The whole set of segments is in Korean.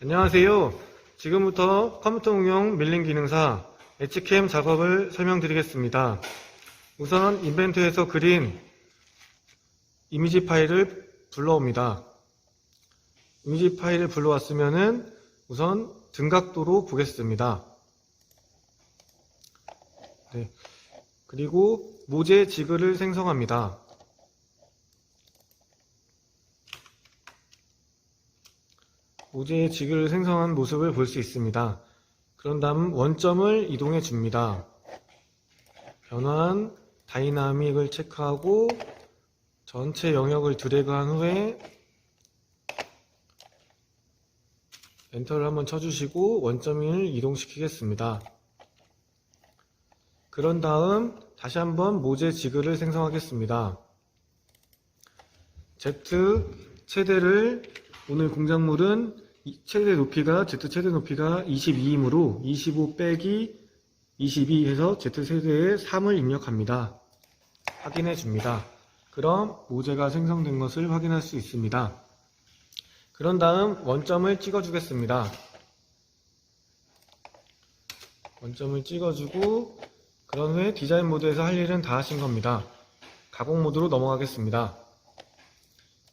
안녕하세요. 지금부터 컴퓨터 응용 밀링 기능사 엣지캠 작업을 설명드리겠습니다. 우선 인벤트에서 그린 이미지 파일을 불러옵니다. 이미지 파일을 불러왔으면은 우선 등각도로 보겠습니다. 네. 그리고 모재 지그를 생성합니다. 모재의 지그를 생성한 모습을 볼 수 있습니다. 그런 다음 원점을 이동해 줍니다. 변환, 다이나믹을 체크하고 전체 영역을 드래그한 후에 엔터를 한번 쳐주시고 원점을 이동시키겠습니다. 그런 다음 다시 한번 모재 지그를 생성하겠습니다. Z 최대를 오늘 공작물은 이 최대 높이가 Z 최대 높이가 22이므로 25 빼기 22 해서 Z 세대에 3을 입력합니다. 확인해 줍니다. 그럼 모재가 생성된 것을 확인할 수 있습니다. 그런 다음 원점을 찍어 주겠습니다. 원점을 찍어주고 그런 후에 디자인 모드에서 할 일은 다 하신 겁니다. 가공 모드로 넘어가겠습니다.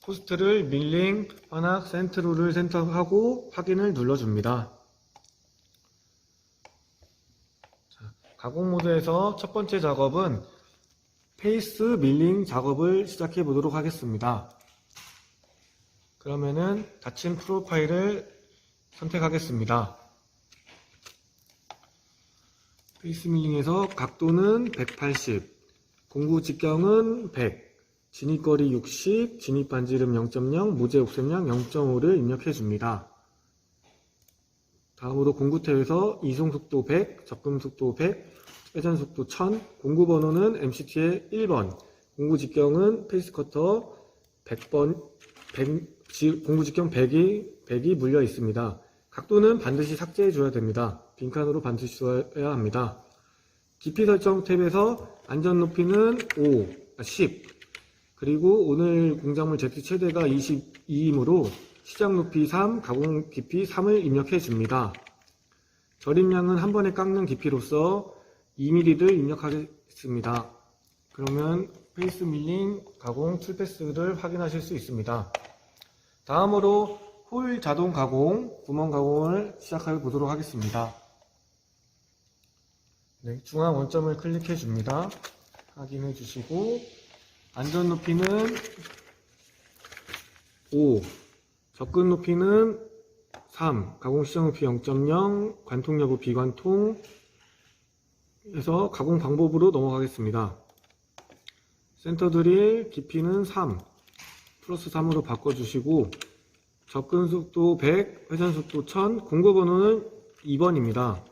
포스트를 밀링, 환악, 센트로를 선택하고 확인을 눌러줍니다. 자, 가공 모드에서 첫 번째 작업은 페이스 밀링 작업을 시작해 보도록 하겠습니다. 그러면은 닫힌 프로파일을 선택하겠습니다. 페이스 밀링에서 각도는 180, 공구 직경은 100, 진입거리 60, 진입 반지름 0.0, 모재 옥셈량 0.5를 입력해 줍니다. 다음으로 공구 탭에서 이송 속도 100, 접근 속도 100, 회전 속도 1000, 공구 번호는 MCT의 1번, 공구 직경은 페이스 커터 100번, 100, 지- 공구 직경 100이, 100이 물려 있습니다. 각도는 반드시 삭제해 줘야 됩니다. 빈칸으로 반드시 써야 합니다. 깊이 설정 탭에서 안전 높이는 5, 아, 10. 그리고 오늘 공작물 Z 최대가 22이므로 시작 높이 3, 가공 깊이 3을 입력해 줍니다. 절임량은 한 번에 깎는 깊이로서 2mm를 입력하겠습니다. 그러면 페이스 밀링 가공 툴패스를 확인하실 수 있습니다. 다음으로 홀 자동 가공, 구멍 가공을 시작해 보도록 하겠습니다. 네, 중앙 원점을 클릭해 줍니다. 확인해 주시고 안전 높이는 5, 접근 높이는 3, 가공 시작 높이 0.0, 관통 여부 비관통 해서 가공 방법으로 넘어가겠습니다. 센터 드릴 깊이는 3, 플러스 3으로 바꿔주시고 접근 속도 100, 회전 속도 1000, 공고 번호는 2번입니다.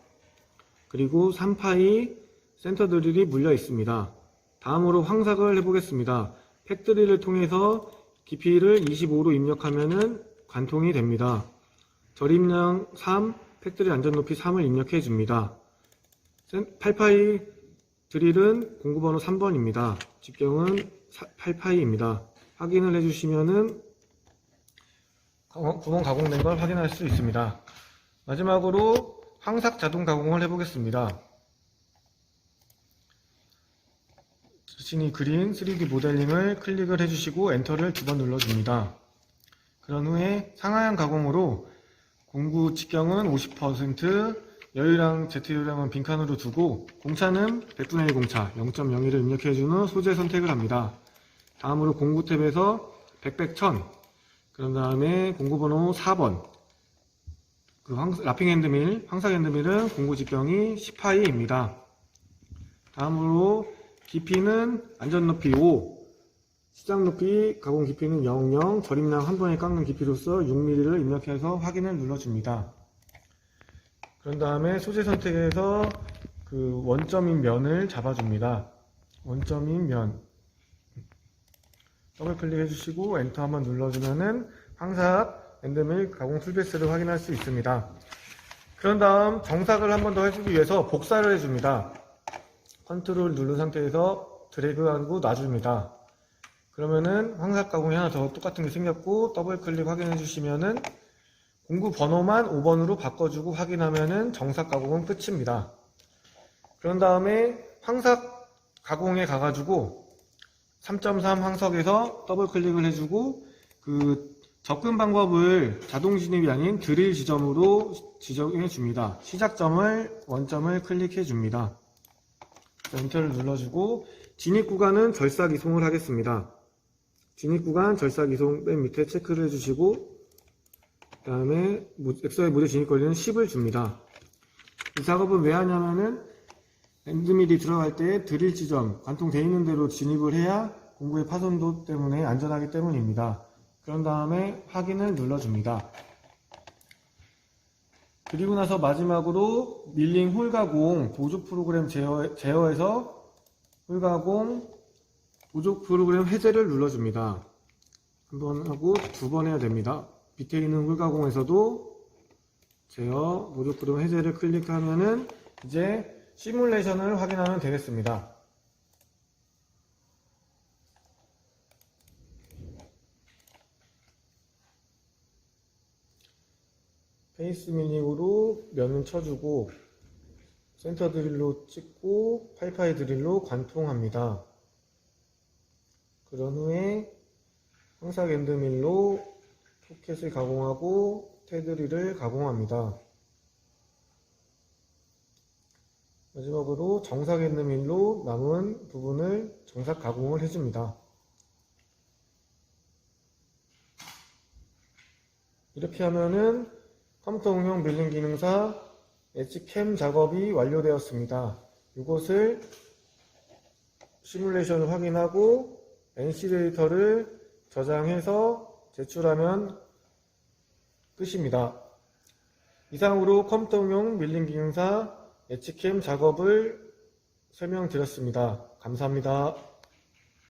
그리고 3파이 센터 드릴이 물려 있습니다. 다음으로 황삭을 해보겠습니다. 팩 드릴을 통해서 깊이를 25로 입력하면은 관통이 됩니다. 절임량 3, 팩 드릴 안전 높이 3을 입력해 줍니다. 8파이 드릴은 공구번호 3번입니다. 직경은 8파이입니다. 확인을 해주시면은 구멍 가공된 걸 확인할 수 있습니다. 마지막으로 황삭 자동 가공을 해보겠습니다. 자신이 그린 3D 모델링을 클릭을 해주시고 엔터를 두 번 눌러줍니다. 그런 후에 상하향 가공으로 공구 직경은 50%, 여유량, Z유량은 빈칸으로 두고 공차는 100분의 1 공차 0.01을 입력해준 후 소재 선택을 합니다. 다음으로 공구 탭에서 100, 100, 1000 그런 다음에 공구 번호 4번 그 황, 라핑 핸드밀, 황삭 핸드밀은 공구 직경이 10파이입니다. 다음으로 깊이는 안전 높이 5, 시작 높이, 가공 깊이는 00, 절임량 한 번에 깎는 깊이로서 6mm를 입력해서 확인을 눌러줍니다. 그런 다음에 소재 선택에서 그 원점인 면을 잡아줍니다. 원점인 면. 더블 클릭해 주시고 엔터 한번 눌러주면은 황삭 엔드밀 가공 툴베이스를 확인할 수 있습니다. 그런 다음 정삭을 한 번 더 해주기 위해서 복사를 해줍니다. 컨트롤 누른 상태에서 드래그하고 놔줍니다. 그러면은 황삭 가공이 하나 더 똑같은 게 생겼고 더블 클릭 확인해 주시면은 공구 번호만 5번으로 바꿔주고 확인하면은 정삭 가공은 끝입니다. 그런 다음에 황삭 가공에 가가지고 3.3 황석에서 더블 클릭을 해주고 그 접근 방법을 자동 진입이 아닌 드릴 지점으로 지정해 줍니다. 시작점을 원점을 클릭해 줍니다. 엔터를 눌러주고 진입 구간은 절삭 이송을 하겠습니다. 진입 구간 절삭 이송 맨 밑에 체크를 해주시고 그 다음에 엑서의 무대 진입 거리는 10을 줍니다. 이 작업은 왜 하냐면은 엔드밀이 들어갈 때 드릴 지점 관통되어 있는 대로 진입을 해야 공구의 파손도 때문에 안전하기 때문입니다. 그런 다음에 확인을 눌러줍니다. 그리고 나서 마지막으로 밀링 홀 가공 보조 프로그램 제어, 제어에서 홀 가공 보조 프로그램 해제를 눌러줍니다. 한 번 하고 두 번 해야 됩니다. 밑에 있는 홀 가공에서도 제어 보조 프로그램 해제를 클릭하면은 이제 시뮬레이션을 확인하면 되겠습니다. 페이스 밀링으로 면을 쳐주고 센터 드릴로 찍고 파이파이 드릴로 관통합니다. 그런 후에 황삭 엔드밀로 포켓을 가공하고 테드릴을 가공합니다. 마지막으로 정삭 엔드밀로 남은 부분을 정삭 가공을 해줍니다. 이렇게 하면은 컴퓨터 응용 밀링 기능사 엣지캠 작업이 완료되었습니다. 이것을 시뮬레이션을 확인하고 NC 데이터를 저장해서 제출하면 끝입니다. 이상으로 컴퓨터 응용 밀링 기능사 엣지캠 작업을 설명드렸습니다. 감사합니다.